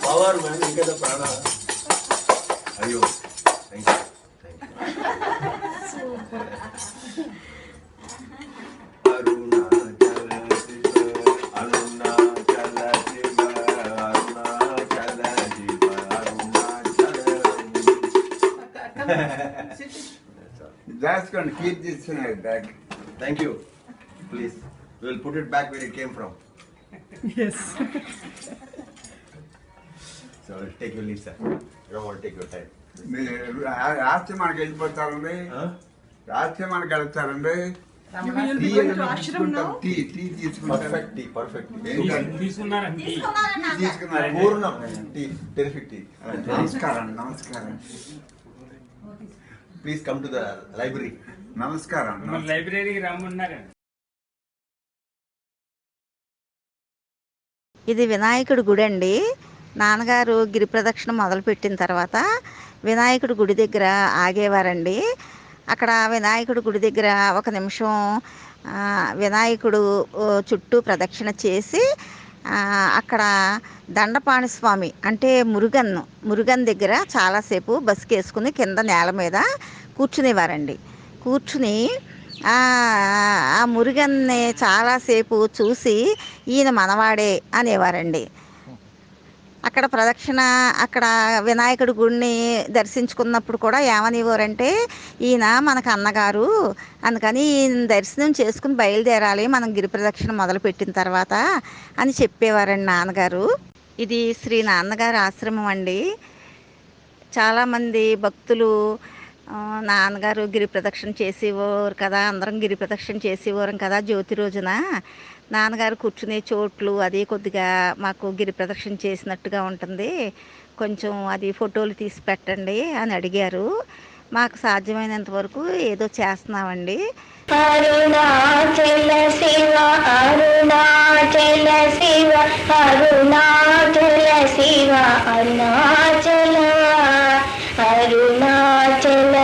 power man, you get the prana. Ayo. Thank you. Thank you. Aruna Aruna Aruna Aruna going to keep this thing like. Thank you. Please. తీసుకున్నారు bag thank you please will put it back where it came from so take your leave sir you want take your time మీరు ఆశ్రమానికి వెళ్ళిపోతారండి వెళ్తారండి. Tea tea తీసుకుంటారు? తీసుకున్నారండి. పూర్ణం. Tea terrific tea నమస్కారం నమస్కారం. Please come to the library నమస్కారం మన లైబ్రరీకి రమ్మన్నారండి. ఇది వినాయకుడి గుడి అండి. నాన్నగారు గిరి ప్రదక్షిణ మొదలుపెట్టిన తర్వాత వినాయకుడి గుడి దగ్గర ఆగేవారండి. అక్కడ వినాయకుడి గుడి దగ్గర ఒక నిమిషం వినాయకుడు చుట్టూ ప్రదక్షిణ చేసి అక్కడ దండపాణి స్వామి అంటే మురుగన్ మురుగన్ దగ్గర చాలాసేపు బస్కేసుకుని కింద నేల మీద కూర్చునేవారండి. కూర్చుని ఆ మురుగన్ని చాలాసేపు చూసి ఈయన మనవాడే అనేవారండి. అక్కడ ప్రదక్షిణ అక్కడ వినాయకుడి గుడిని దర్శించుకున్నప్పుడు కూడా ఏమనివ్వరంటే ఈయన మనకు అన్నగారు అందుకని ఈయన దర్శనం చేసుకుని బయలుదేరాలి మనం గిరి ప్రదక్షిణ మొదలుపెట్టిన తర్వాత అని చెప్పేవారండి నాన్నగారు. ఇది శ్రీ నాన్నగారి ఆశ్రమం అండి. చాలామంది భక్తులు నాన్నగారు గిరి ప్రదక్షిణ చేసేవారు కదా అందరం గిరి ప్రదక్షిణ చేసేవారం కదా జ్యోతి రోజున. నాన్నగారు కూర్చునే చోట్లు అది కొద్దిగా మాకు గిరి ప్రదక్షిణ చేసినట్టుగా ఉంటుంది. కొంచెం అది ఫోటోలు తీసి పెట్టండి అని అడిగారు. మాకు సాధ్యమైనంత వరకు ఏదో చేస్తున్నామండి. అరుణాచల శివ అరుణాచల శివ అరుణాచల శివ అరుణాచల అరుణాచల.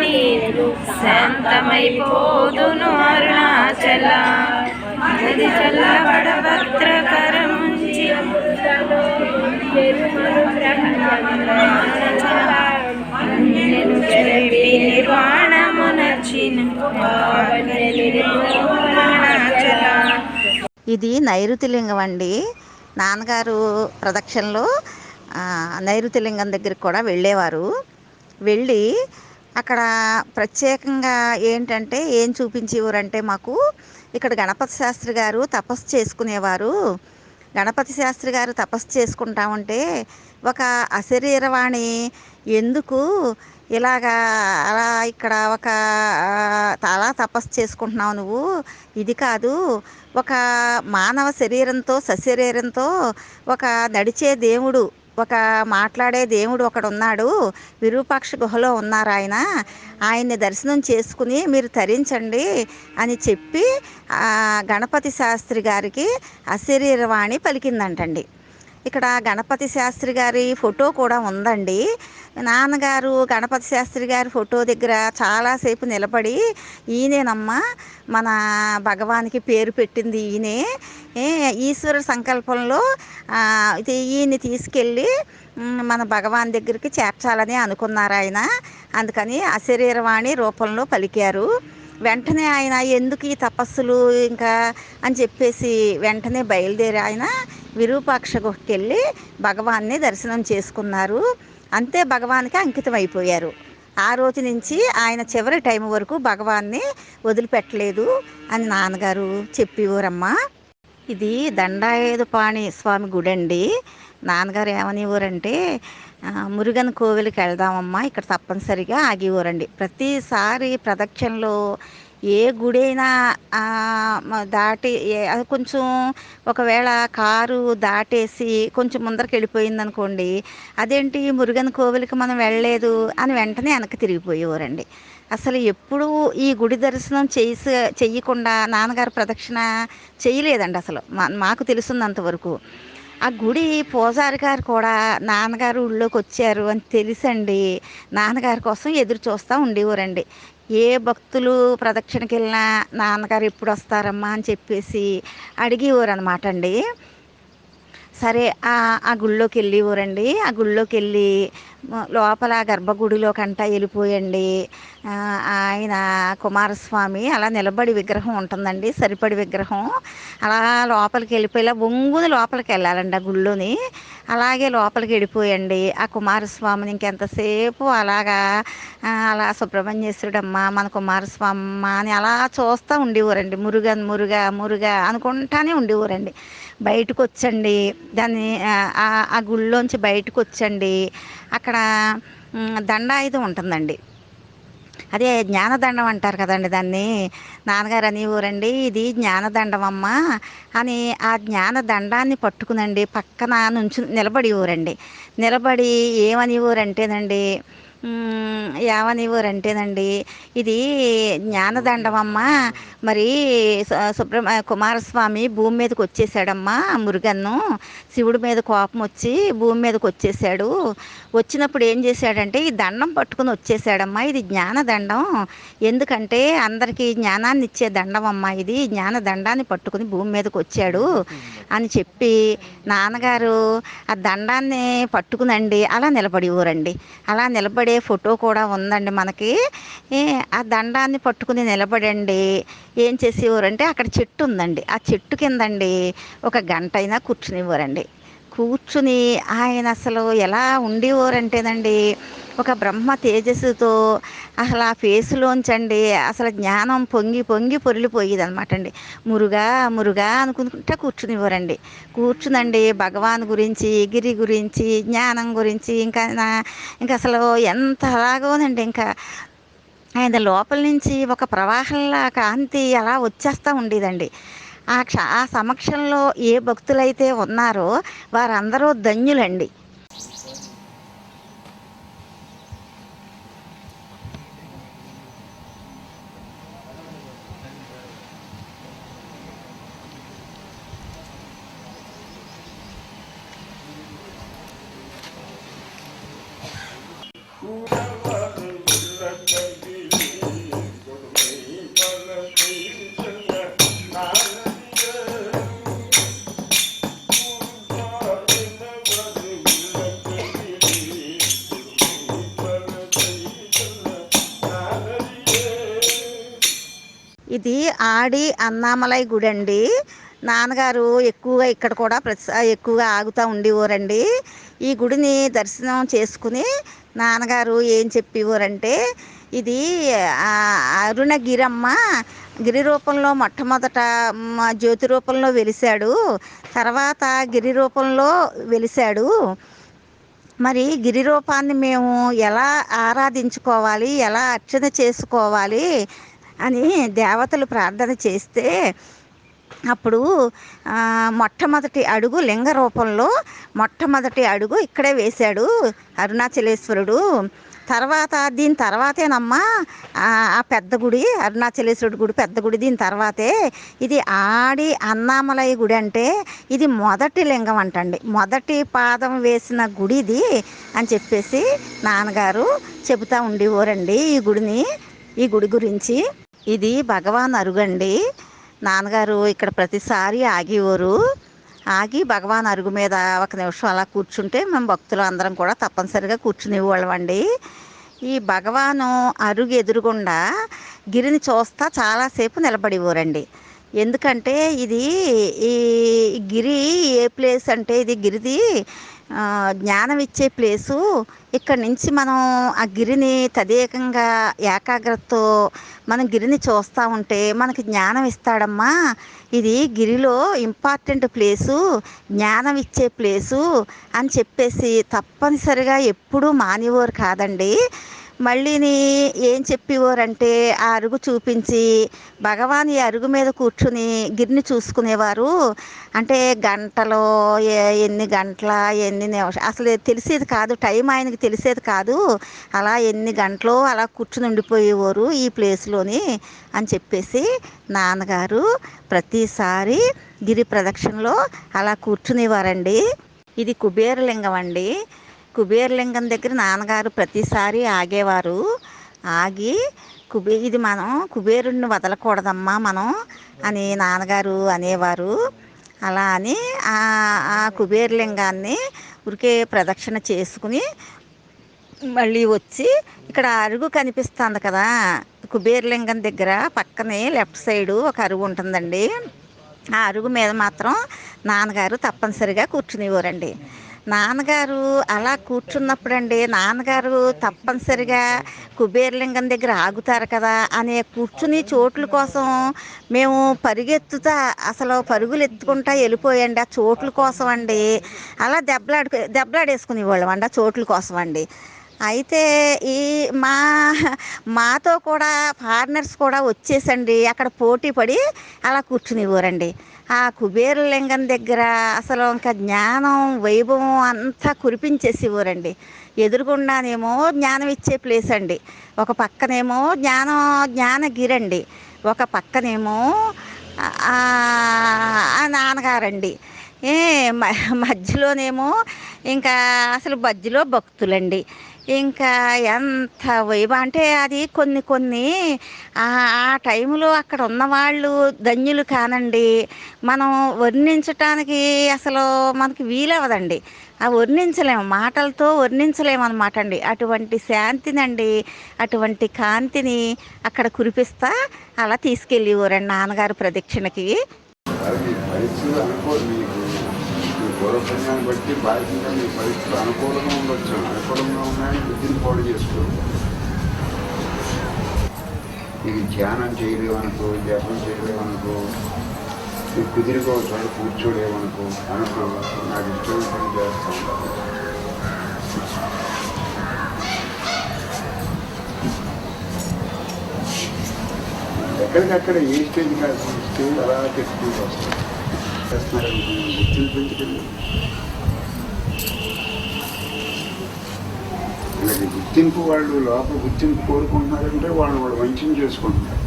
నీరు శాంతమైపోదును అరుణాచల అది చల్లబడ భద్రకరముంచి ఇది నైరుతి లింగం అండి. నాన్నగారు ప్రదక్షిణలో నైరుతిలింగం నైరుతి లింగం దగ్గరికి కూడా వెళ్ళేవారు. వెళ్ళి అక్కడ ప్రత్యేకంగా ఏంటంటే ఏం చూపించేవారంటే మాకు ఇక్కడ గణపతి శాస్త్రి గారు తపస్సు చేసుకునేవారు. గణపతి శాస్త్రి గారు తపస్సు చేసుకుంటా ఉంటే ఒక అశరీరవాణి ఎందుకు ఇలాగా అలా ఇక్కడ ఒక ఆ, చాలా తపస్సు చేసుకుంటున్నావు నువ్వు. ఇది కాదు ఒక మానవ శరీరంతో సశరీరంతో ఒక నడిచే దేవుడు ఒక మాట్లాడే దేవుడు ఒకడు ఉన్నాడు విరూపాక్ష గుహలో ఉన్నారు ఆయన. ఆయన్ని దర్శనం చేసుకుని మీరు తరించండి అని చెప్పి గణపతి శాస్త్రి గారికి అశరీరవాణి పలికిందంటండి. ఇక్కడ గణపతి శాస్త్రి గారి ఫోటో కూడా ఉందండి. నాన్నగారు గణపతి శాస్త్రి గారి ఫోటో దగ్గర చాలాసేపు నిలబడి ఈయనేనమ్మా మన భగవానికి పేరు పెట్టింది ఈయనే. ఈశ్వర సంకల్పంలో ఈయన్ని తీసుకెళ్ళి మన భగవాన్ దగ్గరికి చేర్చాలని అనుకున్నారు ఆయన. అందుకని అశరీరవాణి రూపంలో పలికారు. వెంటనే ఆయన ఎందుకు ఈ తపస్సులు ఇంకా? అని చెప్పేసి వెంటనే బయలుదేరి ఆయన విరూపాక్ష గుహకి వెళ్ళి భగవాన్ని దర్శనం చేసుకున్నారు. అంతే భగవాన్కి అంకితం అయిపోయారు. ఆ రోజు నుంచి ఆయన చివరి టైం వరకు భగవాన్ని వదిలిపెట్టలేదు అని నాన్నగారు చెప్పేవారమ్మా. ఇది దండాయుధపాణి స్వామి గుడి అండి నాన్నగారు ఏమనేవారంటే మురుగన్ కోవిల్కి వెళ్దామమ్మా ఇక్కడ తప్పనిసరిగా ఆగేవారండి. ప్రతిసారి ప్రదక్షిణలో ఏ గుడి అయినా దాటి అది కొంచెం ఒకవేళ కారు దాటేసి కొంచెం ముందరికి వెళ్ళిపోయింది అనుకోండి అదేంటి మురుగన్ కోవిలికి మనం వెళ్ళలేదు అని వెంటనే వెనక్కి తిరిగిపోయేవారండి. అసలు ఎప్పుడూ ఈ గుడి దర్శనం చేసి చెయ్యకుండా నాన్నగారు ప్రదక్షిణ చేయలేదండి అసలు మా మాకు తెలుసున్నంతవరకు ఆ గుడి పూజారి గారు కూడా నాన్నగారు ఊళ్ళోకి వచ్చారు అని తెలుసండి నాన్నగారి కోసం ఎదురు చూస్తూ ఉండేవారండి. ఏ భక్తులు ప్రదక్షిణకి వెళ్ళినా నాన్నగారు ఎప్పుడు వస్తారమ్మా అని చెప్పేసి అడిగేవారు అనమాట అండి. సరే ఆ గుళ్ళోకి వెళ్ళేవారండి ఆ గుళ్ళోకి వెళ్ళి లోపల గర్భగుడిలోకి అంటా వెళ్ళిపోయండి. ఆయన కుమారస్వామి అలా నిలబడి విగ్రహం ఉంటుందండి సరిపడి విగ్రహం. అలా లోపలికి వెళ్ళిపోయి ఇలా బొంగుని లోపలికి వెళ్ళాలండి ఆ గుళ్ళోని. అలాగే లోపలికి వెళ్ళిపోయండి. ఆ కుమారస్వామిని ఇంకెంతసేపు అలాగా అలా సుబ్రహ్మణ్యేశ్వరుడమ్మ మన కుమారస్వామి అని అలా చూస్తూ ఉండేవారండి. మురుగన్ మురుగా మురుగా అనుకుంటానే ఉండేవారండి. బయటకు వచ్చండి దాన్ని ఆ, గుళ్ళోంచి బయటకు వచ్చండి అక్కడ దండాయుధం ఉంటుందండి. అదే జ్ఞానదండం అంటారు కదండి దాన్ని. నాన్నగారు అనేవారండి ఇది జ్ఞానదండం అమ్మ అని ఆ జ్ఞానదండాన్ని పట్టుకునండి పక్కన నుంచి ఊరండి. నిలబడి ఏమని ఊరంటేనండి మ్, ఏమనేవారంటేనండి ఇది జ్ఞానదండమమ్మ మరి స- సుబ్రహ్మ కుమారస్వామి భూమి మీదకి వచ్చేసాడమ్మా మురుగన్ను. శివుడి మీద కోపం వచ్చి భూమి మీదకి వచ్చేసాడు. వచ్చినప్పుడు ఏం చేశాడంటే ఈ దండం పట్టుకుని వచ్చేసాడమ్మా. ఇది జ్ఞానదండం. ఎందుకంటే అందరికీ జ్ఞానాన్ని ఇచ్చే దండం అమ్మా ఇది. జ్ఞాన దండాన్ని పట్టుకుని భూమి మీదకి వచ్చాడు అని చెప్పి నాన్నగారు ఆ దండాన్ని పట్టుకునండి. అలా నిలబడి ఊరండి. అలా నిలబడి ఫోటో కూడా ఉందండి మనకి. ఆ దండాన్ని పట్టుకుని నిలబడండి. ఏం చేసేవారంటే అక్కడ చెట్టు ఉందండి. ఆ చెట్టు కిందండి ఒక గంట అయినా కూర్చునేవారండి. కూర్చుని ఆయన అసలు ఎలా ఉండేవారంటేనండి ఒక బ్రహ్మ తేజస్సుతో అసలు ఆ ఫేస్లోంచండి అసలు జ్ఞానం పొంగి పొంగి పొరిలిపోయేది అనమాట అండి. మురుగా మురుగా అనుకుంటా కూర్చునివ్వరండి. కూర్చునండి భగవాన్ గురించి గిరి గురించి జ్ఞానం గురించి ఇంకా నా- ఇంకా అసలు ఎంత అలాగోనండి ఇంకా. ఆయన లోపల నుంచి ఒక ప్రవాహంలా కాంతి అలా వచ్చేస్తూ ఉండేదండి. ఆ క్ష ఆ సమక్షంలో ఏ భక్తులైతే ఉన్నారో వారందరూ ధన్యులండి. ఇది ఆడి అన్నామలై గుడి అండి నాన్నగారు ఎక్కువగా ఇక్కడ కూడా ప్రతి ఎక్కువగా ఆగుతూ ఉండేవారండి. ఈ గుడిని దర్శనం చేసుకుని నాన్నగారు ఏం చెప్పేవారంటే ఇది అరుణగిరమ్మ గిరి రూపంలో మొట్టమొదట జ్యోతి రూపంలో వెలిశాడు. తర్వాత గిరి రూపంలో వెలిశాడు. మరి గిరి రూపాన్ని మేము ఎలా ఆరాధించుకోవాలి ఎలా అర్చన చేసుకోవాలి అని దేవతలు ప్రార్థన చేస్తే అప్పుడు మొట్టమొదటి అడుగు లింగ రూపంలో మొట్టమొదటి అడుగు ఇక్కడే వేశాడు అరుణాచలేశ్వరుడు. తర్వాత దీని తర్వాతేనమ్మా ఆ ఆ పెద్ద గుడి అరుణాచలేశ్వరుడు గుడి పెద్ద గుడి దీని తర్వాతే. ఇది ఆడి అన్నామలయ గుడి అంటే ఇది మొదటి లింగం అంటండి. మొదటి పాదం వేసిన గుడి ఇది అని చెప్పేసి నాన్నగారు చెబుతూ ఉండేవారండి ఈ గుడిని ఈ గుడి గురించి. ఇది భగవాన్ అరుగండి. నాన్నగారు ఇక్కడ ప్రతిసారి ఆగేవారు. ఆగి భగవాన్ అరుగు మీద ఒక నిమిషం అలా కూర్చుంటే మేము భక్తులు అందరం కూడా తప్పనిసరిగా కూర్చునివ్వాళ్ళమండి అండి ఈ భగవాను అరుగు ఎదురుగుండా గిరిని చూస్తా చాలాసేపు నిలబడేవారండి. ఎందుకంటే ఇది ఈ గిరి ఏ ప్లేస్ అంటే ఇది గిరిది జ్ఞానం ఇచ్చే ప్లేసు. ఇక్కడ నుంచి మనం ఆ గిరిని తదేకంగా ఏకాగ్రతతో మనం గిరిని చూస్తూ ఉంటే మనకి జ్ఞానం ఇస్తాడమ్మా. ఇది గిరిలో ఇంపార్టెంట్ ప్లేసు జ్ఞానం ఇచ్చే ప్లేసు అని చెప్పేసి తప్పనిసరిగా ఎప్పుడూ మానేవారు కాదండి. మళ్ళీని ఏం చెప్పేవారంటే ఆ అరుగు చూపించి భగవాన్ ఈ అరుగు మీద కూర్చుని గిరిని చూసుకునేవారు. అంటే గంటలో ఏ- ఎన్ని గంటల ఎన్ని నిమిషం అసలు తెలిసేది కాదు టైం ఆయనకి తెలిసేది కాదు. అలా ఎన్ని గంటలు అలా కూర్చుని ఉండిపోయేవారు ఈ ప్లేస్లోని అని చెప్పేసి నాన్నగారు ప్రతిసారి గిరి ప్రదక్షిణలో అలా కూర్చునేవారండి. ఇది కుబేరలింగం అండి. కుబేరలింగం దగ్గర నాన్నగారు ప్రతిసారి ఆగేవారు. ఆగి కుబే ఇది మనం కుబేరుడిని వదలకూడదమ్మా మనం అని నాన్నగారు అనేవారు. అలా అని ఆ కుబేరలింగాన్ని ఉరికే ప్రదక్షిణ చేసుకుని మళ్ళీ వచ్చి ఇక్కడ అరుగు కనిపిస్తుంది కదా కుబేరలింగం దగ్గర పక్కనే లెఫ్ట్ సైడు ఒక అరుగు ఉంటుందండి. ఆ అరుగు మీద మాత్రం నాన్నగారు తప్పనిసరిగా కూర్చునేవారండి. నాన్నగారు అలా కూర్చున్నప్పుడండి నాన్నగారు తప్పనిసరిగా కుబేరలింగం దగ్గర ఆగుతారు కదా అనే కూర్చుని చోట్ల కోసం మేము పరుగెత్తుతా అసలు పరుగులు ఎత్తుకుంటా వెళ్ళిపోయండి ఆ చోట్ల కోసం అండి అలా దెబ్బలాడు దెబ్బలాడేసుకునేవాళ్ళం అండి ఆ చోట్ల కోసం అండి అయితే ఈ మా మాతో కూడా ఫారినర్స్ కూడా వచ్చేసండి. అక్కడ పోటీ పడి అలా కూర్చునేవారండి. ఆ కుబేరలింగం దగ్గర అసలు ఇంకా జ్ఞానం వైభవం అంతా కురిపించేసేవారండి. ఎదురుగుండానేమో జ్ఞానం ఇచ్చే ప్లేస్ అండి. ఒక పక్కనేమో జ్ఞానం జ్ఞానగిరండి. ఒక పక్కనేమో నాన్నగారండి. ఏ మధ్యలోనేమో ఇంకా అసలు మధ్యలో భక్తులండి. ఇంకా ఎంత వైభ అంటే అది కొన్ని కొన్ని ఆ టైంలో అక్కడ ఉన్నవాళ్ళు ధన్యులు కానండి. మనం వర్ణించటానికి అసలు మనకి వీలవదండి ఆ వర్ణించలేము మాటలతో వర్ణించలేము అనమాట అండి. అటువంటి శాంతినండి అటువంటి కాంతిని అక్కడ కురిపిస్తా అలా తీసుకెళ్ళేవారండి నాన్నగారు ప్రదక్షిణకి. పూర్వపుణ్యాన్ని బట్టి బాధ్యత మీ పరిస్థితులు అనుకూలంగా ఉండొచ్చు అనుకూలంగా ఉన్నాయని బుద్ధిని పాడు చేసుకోరు ఇది ధ్యానం చేయలేమనుకో జపం చేయలేమనుకో మీకు కుదిరిగా ఒకసారి కూర్చోలేమనుకో అనుకో నాకు ఇష్టం పని చేస్తా ఎక్కడికక్కడ ఏ స్టేజ్ కాదు స్టేజ్ అలా తెచ్చుకుంటూ వస్తాం. చేస్తున్నారని గుర్తింపు ఎందుకండి వీళ్ళకి గుర్తింపు వాళ్ళు లోపల గుర్తింపు కోరుకుంటున్నారంటే వాళ్ళు వాళ్ళు వంచన చేసుకుంటున్నారు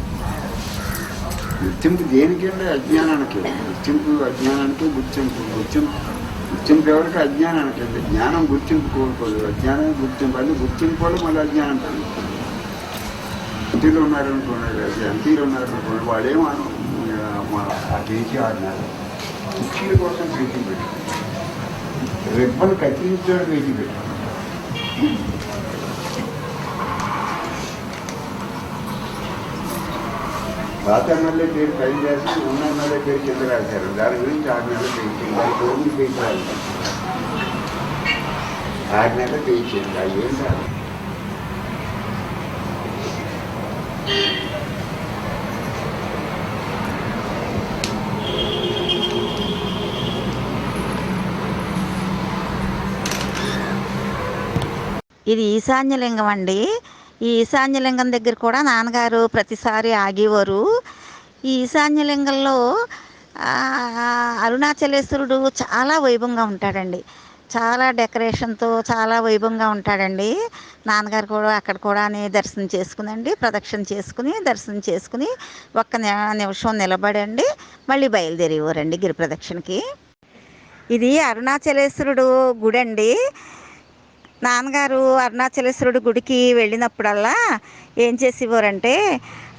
గుర్తింపు దేనికండి అజ్ఞానానికి గుర్తింపు అజ్ఞానానికి గుర్తింపు గుర్తింపు గుర్తింపు ఎవరికి అజ్ఞానానికి అండి జ్ఞానం గుర్తింపు కోరుకోదు అజ్ఞానం గుర్తింపు అది గుర్తింపు వాళ్ళు మళ్ళీ అజ్ఞానం పెరుగుతుంది ఎంపీలు ఉన్నారనుకోండి ఎంపీలు ఉన్నారనుకోండి వాళ్ళేమో అను- మా ఆ ఆడినారు కుర్చీల కోసం పేజీ పెట్టారు రెబ్బలు కత్తిరించాడు పేజీ పెట్టారు పాత ఎమ్మెల్యే పేరు పైన చేసి ఉన్న ఎమ్మెల్యే పేరు కింద రాశారు దాని గురించి ఆరు నెలలు పెయించింగ్ దాని తొమ్మిది పేజీ రాశారు ఆరు నెలలు పెయించింది అది ఏం కాదు ఇది ఈశాన్యలింగం అండి. ఈ ఈశాన్యలింగం దగ్గర కూడా నాన్నగారు ప్రతిసారి ఆగేవారు. ఈ ఈశాన్యలింగంలో అరుణాచలేశ్వరుడు చాలా వైభవంగా ఉంటాడండి. చాలా డెకరేషన్తో చాలా వైభవంగా ఉంటాడండి. నాన్నగారు కూడా అక్కడ కూడా దర్శనం చేసుకునండి ప్రదక్షిణ చేసుకుని దర్శనం చేసుకుని ఒక్క నిమిషం నిలబడండి మళ్ళీ బయలుదేరేవారండి గిరి ప్రదక్షిణకి. ఇది అరుణాచలేశ్వరుడు గుడి అండి నాన్నగారు అరుణాచలేశ్వరుడు గుడికి వెళ్ళినప్పుడల్లా ఏం చేసేవారంటే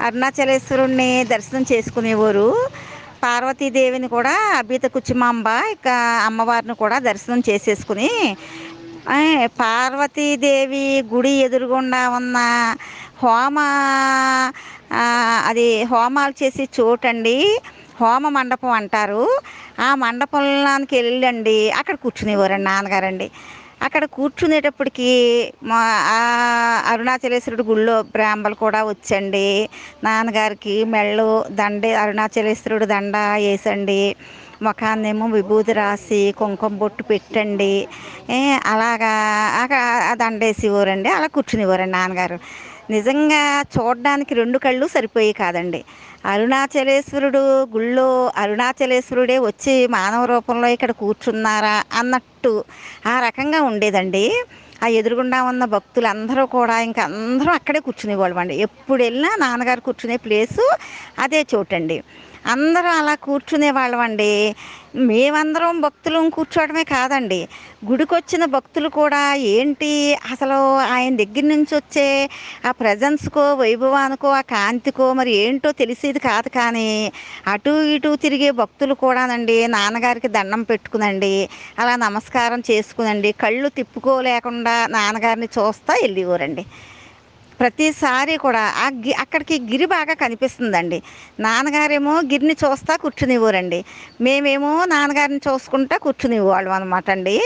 అరుణాచలేశ్వరుణ్ణి దర్శనం చేసుకునేవారు. పార్వతీదేవిని కూడా అభిత కుచిమాంబ ఇక అమ్మవారిని కూడా దర్శనం చేసేసుకుని పార్వతీదేవి గుడి ఎదురుగుండా ఉన్న హోమ అది హోమాలు చేసే చోటండి హోమ మండపం అంటారు. ఆ మండపంలోకి వెళ్ళండి. అక్కడ కూర్చునేవారండి నాన్నగారండి. అక్కడ కూర్చునేటప్పటికి మా అరుణాచలేశ్వరుడు గుళ్ళో బ్రాహ్మలు కూడా వచ్చండి. నాన్నగారికి మెళ్ళు దండే అరుణాచలేశ్వరుడు దండ వేసండి. ముఖాన్నేమో విభూతి రాసి కుంకుమ బొట్టు పెట్టండి. అలాగా అలా ఆ దండేసేవారండి అలా కూర్చునేవారండి నాన్నగారు. నిజంగా చూడడానికి రెండు కళ్ళు సరిపోయి కాదండి. అరుణాచలేశ్వరుడు గుళ్ళో అరుణాచలేశ్వరుడే వచ్చి మానవ రూపంలో ఇక్కడ కూర్చున్నారా అన్నట్టు ఆ రకంగా ఉండేదండి. ఆ ఎదురుగుండా ఉన్న భక్తులందరూ కూడా ఇంకా అందరూ అక్కడే కూర్చునేవాళ్ళం అండి ఎప్పుడు వెళ్ళినా నాన్నగారు కూర్చునే ప్లేసు అదే చోటండి. అందరూ అలా కూర్చునే వాళ్ళం అండి మేమందరం భక్తులు కూర్చోవడమే కాదండి. గుడికొచ్చిన భక్తులు కూడా ఏంటి అసలు ఆయన దగ్గర నుంచి వచ్చే ఆ ప్రజెన్స్కో వైభవానికో ఆ కాంతికో మరి ఏంటో తెలిసేది కాదు కానీ అటు ఇటు తిరిగే భక్తులు కూడానండి. నాన్నగారికి దండం పెట్టుకునండి. అలా నమస్కారం చేసుకునండి. కళ్ళు తిప్పుకోలేకుండా నాన్నగారిని చూస్తా వెళ్ళేవారండి. ప్రతిసారి కూడా ఆ గి అక్కడికి గిరి బాగా కనిపిస్తుందండి. నాన్నగారేమో గిరిని చూస్తా కూర్చునేవారండి. మేమేమో నాన్నగారిని చూసుకుంటా కూర్చునేవాళ్ళం అనమాట అండి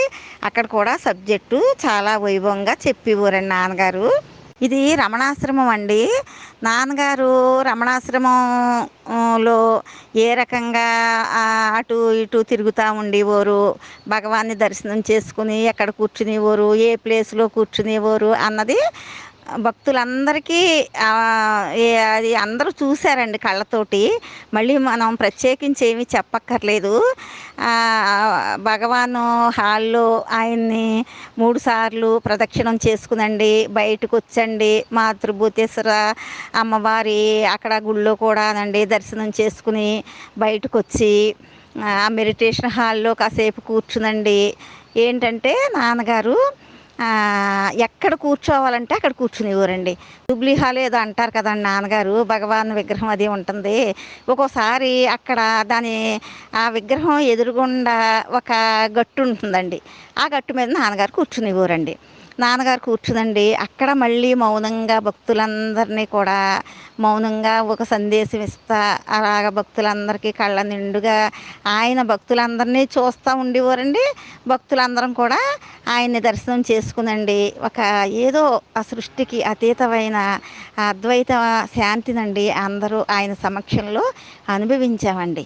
అక్కడ కూడా సబ్జెక్టు చాలా వైభవంగా చెప్పేవారండి నాన్నగారు. ఇది రమణాశ్రమం అండి. నాన్నగారు రమణాశ్రమంలో ఏ రకంగా అటు ఇటు తిరుగుతూ ఉండేవారు. భగవాన్ని దర్శనం చేసుకుని ఎక్కడ కూర్చునేవారు. ఏ ప్లేస్లో కూర్చునేవారు అన్నది భక్తులందరికీ అది అందరూ చూశారండి కళ్ళతోటి. మళ్ళీ మనం ప్రత్యేకించి ఏమీ చెప్పక్కర్లేదు. భగవాను హాల్లో ఆయన్ని మూడు సార్లు ప్రదక్షిణం చేసుకునండి. బయటకు వచ్చండి మాతృభూతేశ్వర అమ్మవారి అక్కడ గుళ్ళో కూడానండి దర్శనం చేసుకుని బయటకు వచ్చి ఆ మెడిటేషన్ హాల్లో కాసేపు కూర్చునండి. ఏంటంటే నాన్నగారు ఎక్కడ కూర్చోవాలంటే అక్కడ కూర్చునేవారండి. జూబ్లీ హాల్ ఏదో అంటారు కదండి నాన్నగారు భగవాన్ విగ్రహం అది ఉంటుంది. ఒక్కోసారి అక్కడ దాని ఆ విగ్రహం ఎదురుగుండా ఒక గట్టు ఉంటుందండి. ఆ గట్టు మీద నాన్నగారు కూర్చునేవారండి. నాన్నగారు కూర్చునండి అక్కడ మళ్ళీ మౌనంగా భక్తులందరినీ కూడా మౌనంగా ఒక సందేశం ఇస్తా అలాగ భక్తులందరికీ కళ్ళ నిండుగా ఆయన భక్తులందరినీ చూస్తూ ఉండేవారండి. భక్తులందరం కూడా ఆయన్ని దర్శనం చేసుకునండి. ఒక ఏదో ఆ సృష్టికి అతీతమైన అద్వైత శాంతినండి అందరూ ఆయన సమక్షంలో అనుభవించామండి.